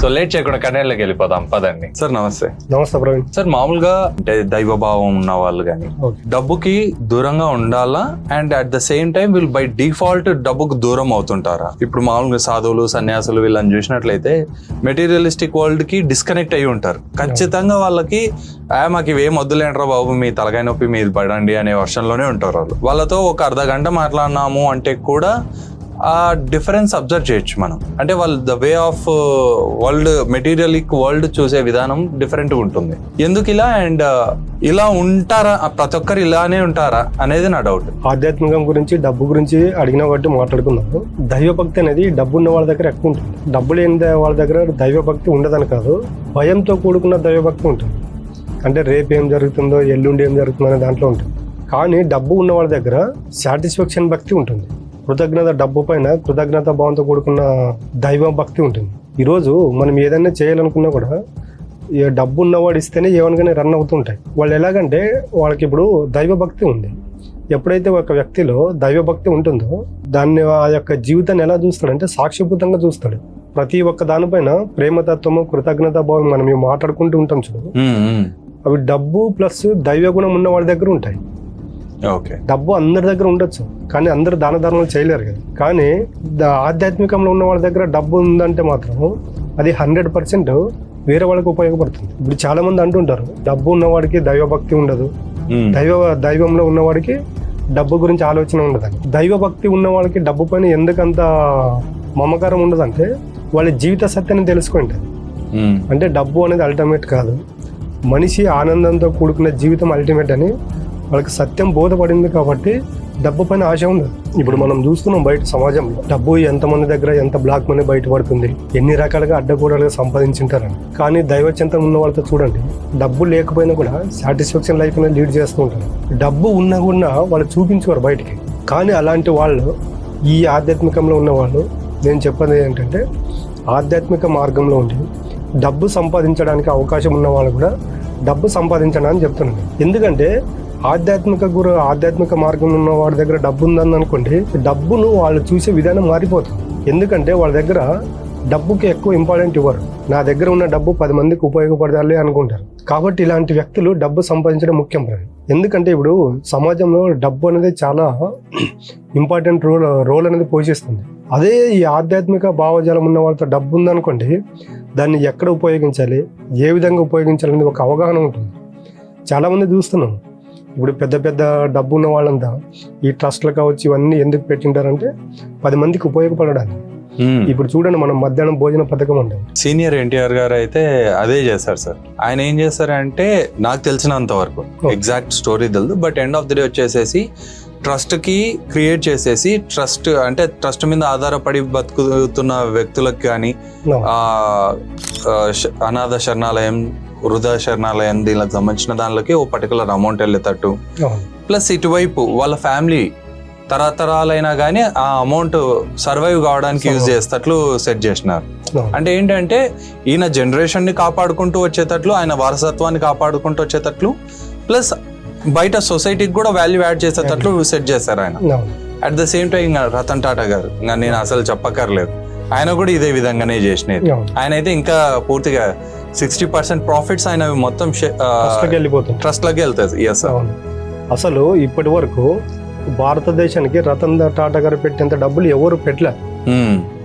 So late చేయకుండా కన్నెళ్ళకి వెళ్ళిపోదాం పదండి. సార్ నమస్తే. నమస్తే ప్రవీణ్. సార్ మామూలుగా అంటే దైవభావం ఉన్న వాళ్ళు కానీ డబ్బుకి దూరంగా ఉండాలా? And at the same time వీళ్ళు బై డిఫాల్ట్ డబ్బుకు దూరం అవుతుంటారా? ఇప్పుడు మామూలుగా సాధువులు సన్యాసులు వీళ్ళని చూసినట్లయితే మెటీరియలిస్టిక్ వరల్డ్కి డిస్కనెక్ట్ అయి ఉంటారు. ఖచ్చితంగా వాళ్ళకి ఆ మాకు ఇవేం వద్దులేంట్రా బాబు మీ తలకాయ నొప్పి మీరు పడండి అనే వర్షంలోనే ఉంటారు వాళ్ళు. వాళ్ళతో ఒక అర్ధ గంట మాట్లాడినాము అంటే కూడా ఆ డిఫరెన్స్ అబ్జర్వ్ చేయొచ్చు మనం. అంటే వాళ్ళు the way of world materialistic world చూసే విధానం డిఫరెంట్ ఉంటుంది. ఎందుకు ఇలా? అండ్ ఇలా ఉంటారా? ప్రతి ఒక్కరు ఇలానే ఉంటారా? అనేది నా డౌట్. ఆధ్యాత్మికం గురించి డబ్బు గురించి అడిగిన బట్టి మాట్లాడుకున్నాము దైవభక్తి అనేది డబ్బు ఉన్న వాళ్ళ దగ్గర ఎక్కువ ఉంటుంది. డబ్బు లేని వాళ్ళ దగ్గర దైవభక్తి ఉండదని కాదు. భయంతో కూడుకున్న దైవభక్తి ఉంటుంది. అంటే రేపు ఏం జరుగుతుందో ఎల్లుండి ఏం జరుగుతుందో అనే దాంట్లో ఉంటుంది. కానీ డబ్బు ఉన్న వాళ్ళ దగ్గర సాటిస్ఫాక్షన్ భక్తి ఉంటుంది. కృతజ్ఞత డబ్బు పైన కృతజ్ఞత భావంతో కూడుకున్న దైవ భక్తి ఉంటుంది. ఈరోజు మనం ఏదైనా చేయాలనుకున్నా కూడా డబ్బు ఉన్నవాడు ఇస్తేనే ఏమనగానే రన్ అవుతుంటాయి వాళ్ళు ఎలాగంటే వాళ్ళకి ఇప్పుడు దైవ భక్తి ఉంది. ఎప్పుడైతే ఒక వ్యక్తిలో దైవ భక్తి ఉంటుందో దాన్ని ఆ యొక్క జీవితాన్ని ఎలా చూస్తాడంటే సాక్షిభూతంగా చూస్తాడు. ప్రతి ఒక్క దానిపైన ప్రేమతత్వము కృతజ్ఞత భావం మనం మాట్లాడుకుంటూ ఉంటాం చూడు. అవి డబ్బు ప్లస్ దైవ గుణం ఉన్న వాళ్ళ దగ్గర ఉంటాయి. డబ్బు అందరి దగ్గర ఉండొచ్చు కానీ అందరు దాన ధర్మాలు చేయలేరు కదా. కానీ ఆధ్యాత్మికంలో ఉన్న వాళ్ళ దగ్గర డబ్బు ఉందంటే మాత్రం అది హండ్రెడ్ పర్సెంట్ వేరే వాళ్ళకి ఉపయోగపడుతుంది. ఇప్పుడు చాలా మంది అంటుంటారు డబ్బు ఉన్నవాడికి దైవభక్తి ఉండదు. దైవ దైవంలో ఉన్నవాడికి డబ్బు గురించి ఆలోచన ఉండదని దైవ భక్తి ఉన్న వాళ్ళకి డబ్బు పైన ఎందుకంత మమకారం ఉండదంటే వాళ్ళ జీవిత సత్యాన్ని తెలుసుకుంటారు అంటే డబ్బు అనేది అల్టిమేట్ కాదు. మనిషి ఆనందంతో కూడుకున్న జీవితం అల్టిమేట్ అని వాళ్ళకి సత్యం బోధపడింది కాబట్టి డబ్బు పైన ఆశ ఉంది. ఇప్పుడు మనం చూస్తున్నాం బయట సమాజంలో డబ్బు ఎంతమంది దగ్గర ఎంత బ్లాక్ మనీ బయటపడుతుంది ఎన్ని రకాలుగా అడ్డగోడలుగా సంపాదించుంటారని. కానీ దైవచింతం ఉన్న వాళ్ళతో చూడండి డబ్బు లేకపోయినా కూడా సాటిస్ఫాక్షన్ లైఫ్ అనేది లీడ్ చేస్తూ ఉంటారు. డబ్బు ఉన్నా కూడా వాళ్ళు చూపించుకోరు బయటికి. కానీ అలాంటి వాళ్ళు ఈ ఆధ్యాత్మికంలో ఉన్న వాళ్ళు నేను చెప్పేది ఏంటంటే ఆధ్యాత్మిక మార్గంలో ఉండి డబ్బు సంపాదించడానికి అవకాశం ఉన్న వాళ్ళు కూడా డబ్బు సంపాదించడం అని చెప్తున్నాను. ఎందుకంటే ఆధ్యాత్మిక గురు ఆధ్యాత్మిక మార్గం ఉన్న వాడి దగ్గర డబ్బు ఉందని అనుకోండి డబ్బును వాళ్ళు చూసే విధానం మారిపోతుంది. ఎందుకంటే వాళ్ళ దగ్గర డబ్బుకి ఎక్కువ ఇంపార్టెంట్ ఇవ్వరు. నా దగ్గర ఉన్న డబ్బు పది మందికి ఉపయోగపడాలి అనుకుంటారు. కాబట్టి ఇలాంటి వ్యక్తులు డబ్బు సంపాదించడం ముఖ్యం ప్రవీణ్. ఎందుకంటే ఇప్పుడు సమాజంలో డబ్బు అనేది చాలా ఇంపార్టెంట్ రోల్ రోల్ అనేది పోషిస్తుంది. అదే ఈ ఆధ్యాత్మిక భావజాలం ఉన్న వాళ్ళతో డబ్బు ఉందనుకోండి దాన్ని ఎక్కడ ఉపయోగించాలి ఏ విధంగా ఉపయోగించాలనేది ఒక అవగాహన ఉంటుంది. చాలామంది చూస్తున్నాం. ఇప్పుడు పెద్ద పెద్ద డబ్బు ఉన్న వాళ్ళంతా ఈ ట్రస్ట్లు కావచ్చు ఇవన్నీ ఎందుకు పెట్టింటారంటే పది మందికి ఉపయోగపడడానికి. ఇప్పుడు చూడండి మనం మధ్యాహ్నం భోజన పథకం ఉంటాం సీనియర్ ఎన్టీఆర్ గారు అయితే అదే చేశారు సార్. ఆయన ఏం చేశారంటే నాకు తెలిసినంత వరకు ఎగ్జాక్ట్ స్టోరీ తెలియదు but end of the day వచ్చేసేసి ట్రస్ట్కి క్రియేట్ చేసేసి ట్రస్ట్ అంటే ట్రస్ట్ మీద ఆధారపడి బతుకుతున్న వ్యక్తులకు కానీ ఆ అనాథ శరణాలయం వృధ శరణాలయం దీనికి సంబంధించిన దానిలోకి ఓ పర్టికులర్ అమౌంట్ వెళ్ళేటట్టు. ప్లస్ ఇటువైపు వాళ్ళ ఫ్యామిలీ తరతరాలైనా కానీ ఆ అమౌంట్ సర్వైవ్ కావడానికి యూజ్ చేసేటట్లు సెట్ చేసినారు. అంటే ఏంటంటే ఈయన జనరేషన్ని కాపాడుకుంటూ వచ్చేటట్లు ఆయన వారసత్వాన్ని కాపాడుకుంటూ వచ్చేటట్లు ప్లస్ బయట సొసైటీకి కూడా వాల్యూ యాడ్ చేసేటట్లు సెట్ చేశారు ఆయన. At the same time Ratan Tata గారు ఇంకా నేను అసలు చెప్పక్కర్లేదు. ఆయన కూడా ఇదే విధంగానే చేసినది అవును. ఆయన అయితే ఇంకా పూర్తిగా సిక్స్టీ పర్సెంట్ ప్రాఫిట్స్ ఆయన మొత్తం ట్రస్ట్ లకే వెళ్తాయి ఎస్ అసలు ఇప్పటి వరకు భారతదేశానికి రతన్ టాటా గారు పెట్టేంత డబ్బులు ఎవరు పెట్టలే.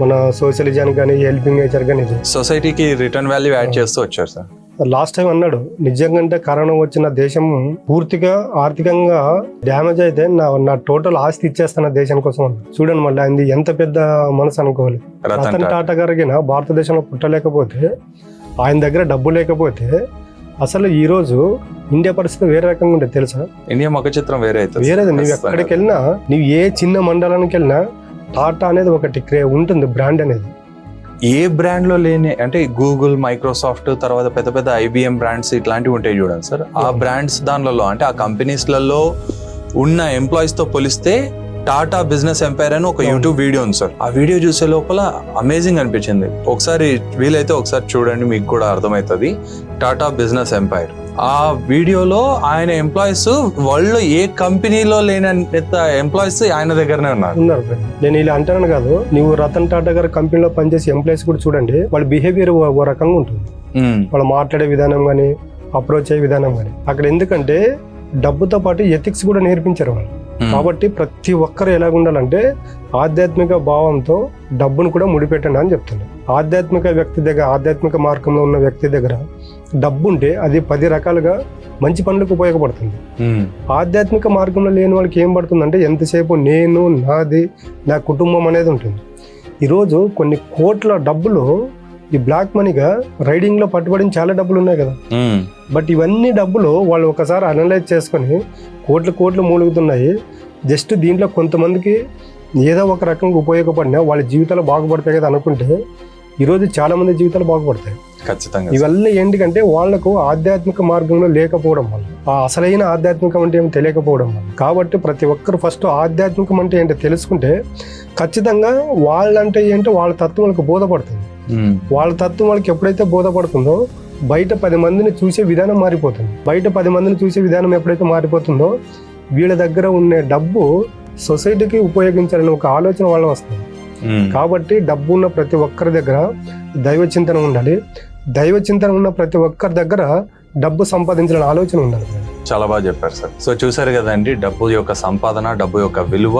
మన సోషలిజానికి కానీ హెల్పింగ్ నేచర్ కానీ సొసైటీకి రిటర్న్ వాల్యూ యాడ్ చేస్తూ వచ్చారు సార్ లాస్ట్ టైం అన్నాడు నిజంగా కరోనా వచ్చిన దేశం పూర్తిగా ఆర్థికంగా డ్యామేజ్ అయితే నా నా టోటల్ ఆస్తి ఇచ్చేస్తాను దేశం కోసం. చూడండి మళ్ళీ ఆయనది ఎంత పెద్ద మనసు అనుకోవాలి. రతన్ టాటా. గారికి భారతదేశంలో పుట్టలేకపోతే ఆయన దగ్గర డబ్బు లేకపోతే అసలు ఈ రోజు ఇండియా పరిస్థితి వేరే రకంగా ఉండేది తెలుసా? ఇండియా ముఖ చిత్రం వేరే అవుతుంది. వేరేది. నువ్వు ఎక్కడికి వెళ్ళినా నువ్వు ఏ చిన్న మండలానికి వెళ్ళినా టాటా అనేది ఒకటి క్రే ఉంటుంది బ్రాండ్ అనేది. ఏ బ్రాండ్లో లేని అంటే గూగుల్ మైక్రోసాఫ్ట్ తర్వాత పెద్ద పెద్ద ఐబిఎం బ్రాండ్స్ ఇట్లాంటివి ఉంటాయి చూడండి సార్. ఆ బ్రాండ్స్ దానిలలో అంటే ఆ కంపెనీస్లలో ఉన్న ఎంప్లాయీస్తో పోలిస్తే టాటా బిజినెస్ ఎంపైర్ అని ఒక యూట్యూబ్ వీడియో ఉంది సార్. ఆ వీడియో చూసే లోపల అమేజింగ్ అనిపించింది. ఒకసారి వీలైతే ఒకసారి చూడండి మీకు కూడా అర్థమవుతుంది. టాటా బిజినెస్ ఎంపైర్ ఆ వీడియోలో ఆయన ఎంప్లాయీస్ వరల్డ్లో ఏ కంపెనీలో లేనంత ఎంప్లాయీస్ ఆయన దగ్గరనే ఉన్నారు. ఉన్నారు నేను ఇలా అంటాను కాదు. నువ్వు రతన్ టాటా గారి కంపెనీలో పనిచేసే ఎంప్లాయీస్ కూడా చూడండి. వాళ్ళ బిహేవియర్ ఓ రకంగా ఉంటుంది. వాళ్ళు మాట్లాడే విధానం కానీ అప్రోచ్ అయ్యే విధానం కానీ అక్కడ ఎందుకంటే డబ్బుతో పాటు ఎథిక్స్ కూడా నేర్పించారు వాళ్ళు. కాబట్టి ప్రతి ఒక్కరు ఎలాగ ఉండాలంటే ఆధ్యాత్మిక భావంతో డబ్బును కూడా ముడిపెట్టండి అని చెప్తున్నాను ఆధ్యాత్మిక వ్యక్తి దగ్గర ఆధ్యాత్మిక మార్గంలో ఉన్న వ్యక్తి దగ్గర డబ్బు ఉంటే అది పది రకాలుగా మంచి పనులకు ఉపయోగపడుతుంది. ఆధ్యాత్మిక మార్గంలో లేని వాళ్ళకి ఏం పడుతుందంటే ఎంతసేపు నేను నాది నా కుటుంబం అనేది ఉంటుంది. ఈరోజు కొన్ని కోట్ల డబ్బులు ఈ బ్లాక్ మనీగా రైడింగ్లో పట్టుబడిన చాలా డబ్బులు ఉన్నాయి కదా బట్ ఇవన్నీ డబ్బులు వాళ్ళు ఒకసారి అనలైజ్ చేసుకొని కోట్లు కోట్లు మూలుగుతున్నాయి. జస్ట్ దీంట్లో కొంతమందికి ఏదో ఒక రకంగా ఉపయోగపడినా వాళ్ళ జీవితాలు బాగుపడతాయి కదా అనుకుంటే ఈరోజు చాలా మంది జీవితాలు బాగుపడతాయి. ఖచ్చితంగా ఇవన్నీ ఏంటికంటే వాళ్ళకు ఆధ్యాత్మిక మార్గంలో లేకపోవడం వల్ల ఆ అసలైన ఆధ్యాత్మికం అంటే ఏమి తెలియకపోవడం వల్ల. కాబట్టి ప్రతి ఒక్కరు ఫస్ట్ ఆధ్యాత్మికం అంటే ఏంటో తెలుసుకుంటే ఖచ్చితంగా వాళ్ళంటే ఏంటో వాళ్ళ తత్వం వాళ్ళకి బోధపడుతుంది వాళ్ళ తత్వం వాళ్ళకి ఎప్పుడైతే బోధపడుతుందో బయట పది మందిని చూసే విధానం మారిపోతుంది. బయట పది మందిని చూసే విధానం ఎప్పుడైతే మారిపోతుందో వీళ్ళ దగ్గర ఉండే డబ్బు సొసైటీకి ఉపయోగించాలని ఒక ఆలోచన వాళ్ళ వస్తుంది. కాబట్టి డబ్బు ఉన్న ప్రతి ఒక్కరి దగ్గర దైవ చింతన ఉండాలి. దైవ చింతన ఉన్న ప్రతి ఒక్కరి దగ్గర డబ్బు సంపాదించాలని ఆలోచన ఉండాలి. చాలా బాగా చెప్పారు సార్. సో చూసారు కదండి డబ్బు యొక్క సంపాదన డబ్బు యొక్క విలువ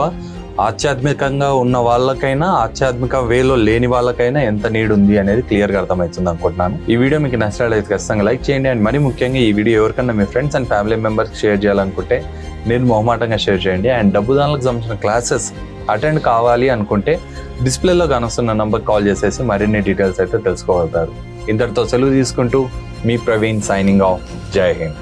ఆధ్యాత్మికంగా ఉన్న వాళ్ళకైనా ఆధ్యాత్మిక వేలో లేని వాళ్ళకైనా ఎంత నీడ్ ఉంది అనేది క్లియర్గా అర్థమవుతుంది అనుకుంటున్నాను. ఈ వీడియో మీకు నచ్చినట్లయితే ఖచ్చితంగా లైక్ చేయండి అండ్ మరి ముఖ్యంగా ఈ వీడియో ఎవరికైనా మీ friends and family members share చేయాలనుకుంటే నేను మొహమాటంగా షేర్ చేయండి. అండ్ డబ్బు దానికి సంబంధించిన క్లాసెస్ అటెండ్ కావాలి అనుకుంటే డిస్ప్లేలో కానొస్తున్న నంబర్ కాల్ చేసేసి మరిన్ని డీటెయిల్స్ అయితే తెలుసుకోగలుగుతారు. ఇంతటితో సెలవు తీసుకుంటూ మీ ప్రవీణ్ సైనింగ్ ఆఫ్. జై హింద్.